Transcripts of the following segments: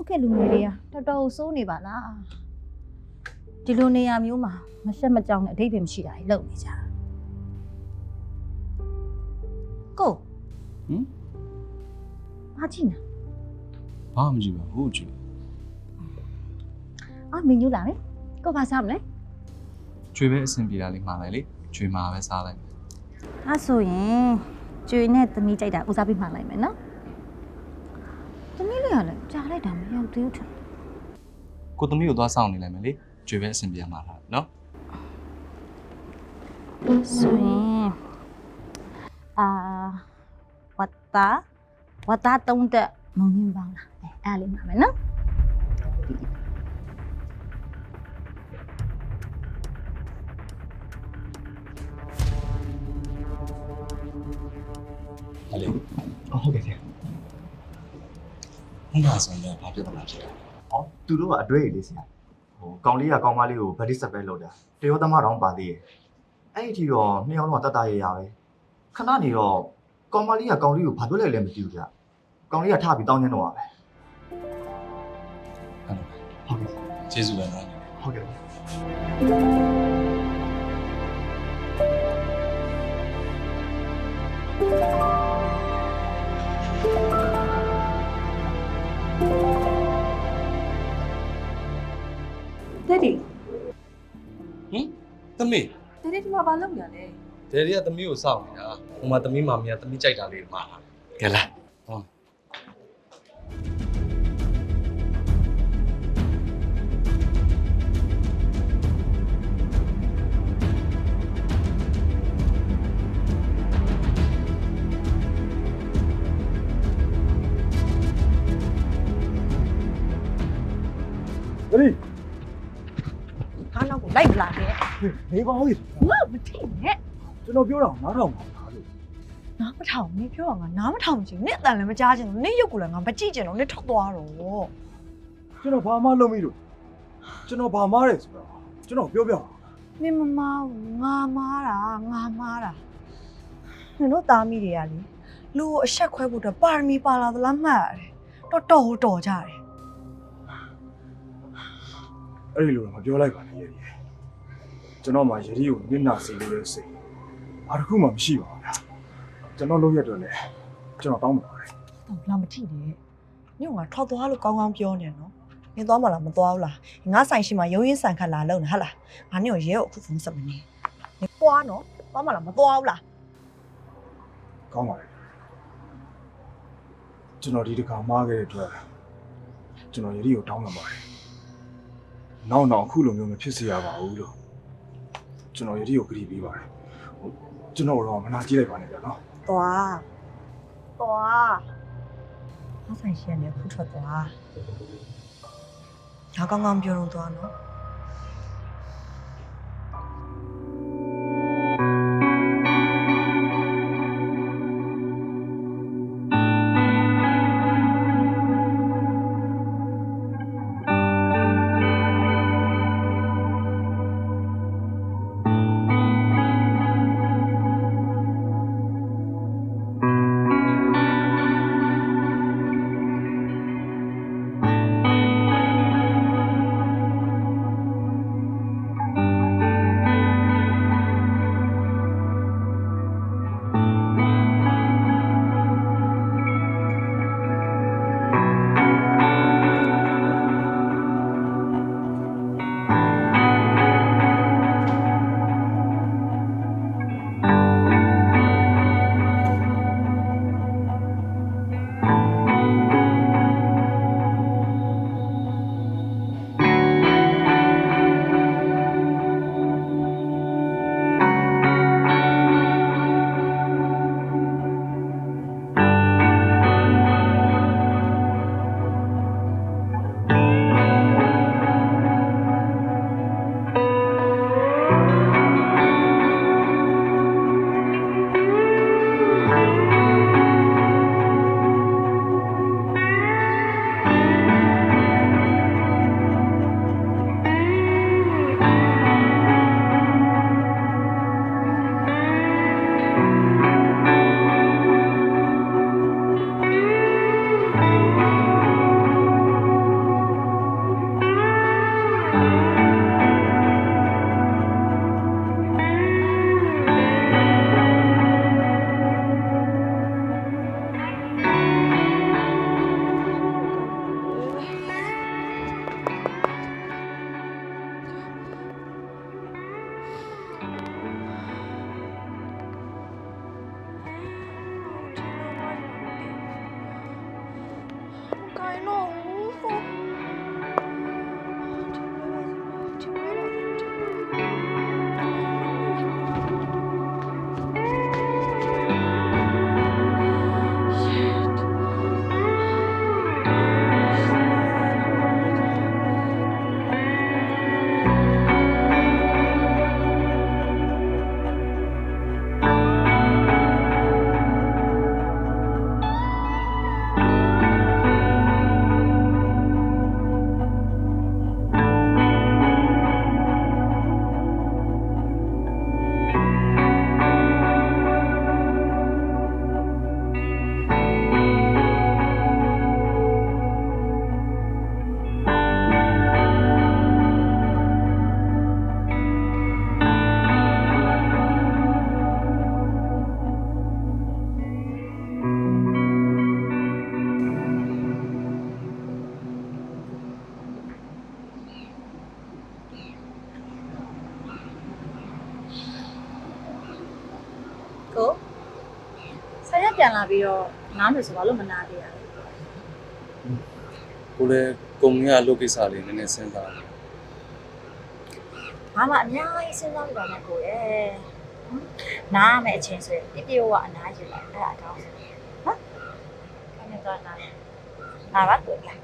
ခုခေတ်လူငယ်တွေကတော်တော်စိုးနေပါလားဒီလိုနေရာမျိုးမှာမရှက်မကြောက်နဲ့အဓိပ္ပာယ်မရှိတာကြီးလုပ်နေကြတာကိုဟမ်ဘာကြည့်နေဘာမှမကြည့်ပါဘူးကြည့်အာမင်းညူလာလေကိုဘာစားမလဲကျွေးပဲအဆင်ပြေတာလေးမှားလိုက်လေကျွေးမှာပဲစားလိုက်အဲ့ဆိုရင်ကျွေနဲ့သမီးကြိုက်တာဦးစားပေးမှလိုက်မယ်နော်သမီးလေး ကလည်းကြားလိုက်တာမရောက်သေးဘူးထင်ကိုသမီးကိုသွားဆောင်နေလိုက်မယ်လေကျွေးပဲအဆင်ပြေမှာလားနော်ဆိုရင်အာဝတ်တာဝတ်တာတုံးတဲ့မုံညင်းပေါင်းလားအဲအဲ့လေးမှာမယ်နော်ဟယ်လိုဟုတ်ကဲ့ဆရာ ဟုတ်ပါဆိုရင်ဘာဖြစ်တော့လဲဖြစ်တာ။ဟောသူတို့ကအတွေ့အလေးဆရာ။ဟိုကောင်လေးကကောင်မလေးကိုဗတိဆက်ပဲလုပ်တာ။တရောသမားတောင်ပါသေးရဲ့။အဲ့ဒီအထိတော့နှစ်ယောက်တော့တတ်တရရပဲ။ခဏနေတော့ကောင်မလေးကကောင်လေးကိုဘာပြောလဲလဲမသိဘူးဗျ။ကောင်လေးကထပြီးတောင်းနေတော့ပါပဲဟုတ်ကဲ့ကျေးဇူးပဲနော်။ဟုတ်ကဲ့ တက်ဒီဟင်သမီးတက်ဒီဒီမှာဘာလုပ်နေရလဲဒယ်ရီကသမီးကိုစောင့်နေတာဟိုမှာသမီးမာမီကသမီးကြိုက်တာလေးမှားလာကဲလားဟောဂရီ ကားနောက်ကိုလိုက်မလာနဲ့နေပါဦးငါမထိနဲ့ကျွန်တော်ပြောတာနားထောင်ပါလားလို့နားမထောင်နင်ပြောတာငါနားမထောင်ချင်နင့်အတန်လည်းမကြားချင်ဘူးနင့်ရုပ်ကိုလည်းငါမကြည့်ချင်တော့နင့်ထွက်သွားတော့ကျွန်တော်ဘာမှလုပ်မိလို့ကျွန်တော်ဘာမားတယ်ဆိုတော့ကျွန်တော်ပြောပြပါနင်မမားဘူးငါမားတာငါမားတာနင်တို့သားမိတွေကလေလူကိုအဆက်ခွဲဖို့အတွက်ပါရမီပါလာသလားမှတ်ရတယ်တော်တော်ကိုတော်ကြတယ် အဲ့ဒီလိုတော့မပြောလိုက်ပါနဲ့ရေဒီကျွန်တော်မှရေဒီကိုနင့်နာစီလို့လဲစိတ်ဘာတစ်ခုမှမရှိပါဘူးဗျာကျွန်တော်လုပ်ရတော့လေကျွန်တော်တောင်းပါပါတယ်တော့လာမထိနဲ့ညငါထွက်သွားလို့ကောင်းကောင်းပြောနေနော်နင်သွားမလားမသွားဘူးလားငါဆိုင်ရှိမှရုံးရင်းဆန်ခတ်လာလုံနေဟဟလားငါညကိုရဲကိုအခုဖုန်းဆက်မနေနင်ပွားနော်သွားမလားမသွားဘူးလားကောင်းပါတယ်ကျွန်တော်ဒီတစ်ခါမားခဲ့တဲ့အတွက်ကျွန်တော်ရေဒီကိုတောင်းပါပါတယ် နောက်နောက်အခုလိုမျိုးမဖြစ်စေရပါဘူးလို့ကျွန်တော်ရေဒီကိုကြည့်ပေးပါတယ်ဟိုကျွန်တော်တော့မနာကြည့်လိုက်ပါနဲ့ဗျာနော်သွားသွားငါဆိုင်ရှိရနေခုထွက်သွားငါကောင်းကောင်းပြောတော့သွားနော် ပြန်လာပြီးတော့နားမယ်ဆိုဘာလို့မနာသေးရလဲကိုလည်းကုံငယ်ကလုပ်ကိစ္စလေးနည်းနည်းစဉ်းစားတယ်ငါမှအများကြီးစဉ်းစားလို့တော့နဲ့ကိုရဲ့နားမယ်အချင်းဆိုရင်ပြပြဝအနားယူလိုက်အဲ့ဒါအကောင်းဆုံးဟမ်ခဏတော့နားနားပါကိုလား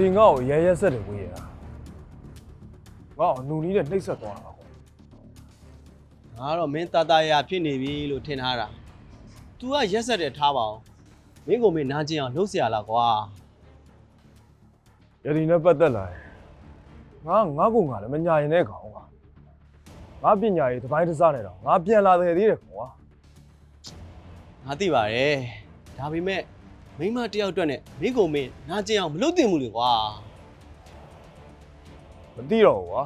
ရည်ငါ့ကိုရဲရဲဆက်တယ်ဝေးရတာငါ့ကိုနူနီးနဲ့နှိပ်ဆက်သွားတာကွာ ငါကတော့မင်းတာတာရရဖြစ်နေပြီလို့ထင်ထားတာ तू ကရက်ဆက်တယ်ထားပါအောင်မင်းကိုမင်းနားကျင်အောင်လှုပ်เสียလားကွာ ရည်နဲ့ပတ်သက်လာရင်ငါငါ့ကိုငါလည်းမညာရင်တဲ့ကောင်ကွာငါပညာရေးတစ်ပိုင်းတစ်စားနေတော့ငါပြန်လာတယ်သေးတယ်ကွာ ငါသိပါတယ်ဒါပေမဲ့ မိန်းမတစ်ယောက်အတွက်နဲ့မင်းကိုမင်းနားကျင်အောင်မလုပ်သင့်ဘူးလေကွာမသိတော့ဘူးကွာ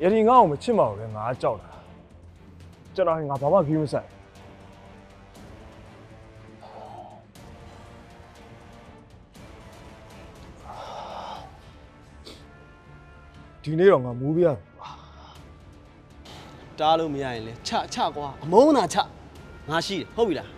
ရည်ငါ့ကိုမချစ်မှာပဲငါကြောက်တာကျွန်တော်ငါဘာမှကြီးမဆိုင်ဒီနေ့တော့ငါမူးပြရတယ်ကွာတားလို့မရရင်လေချချကွာအမုန်းသာချငါရှိတယ်ဟုတ်ပြီလား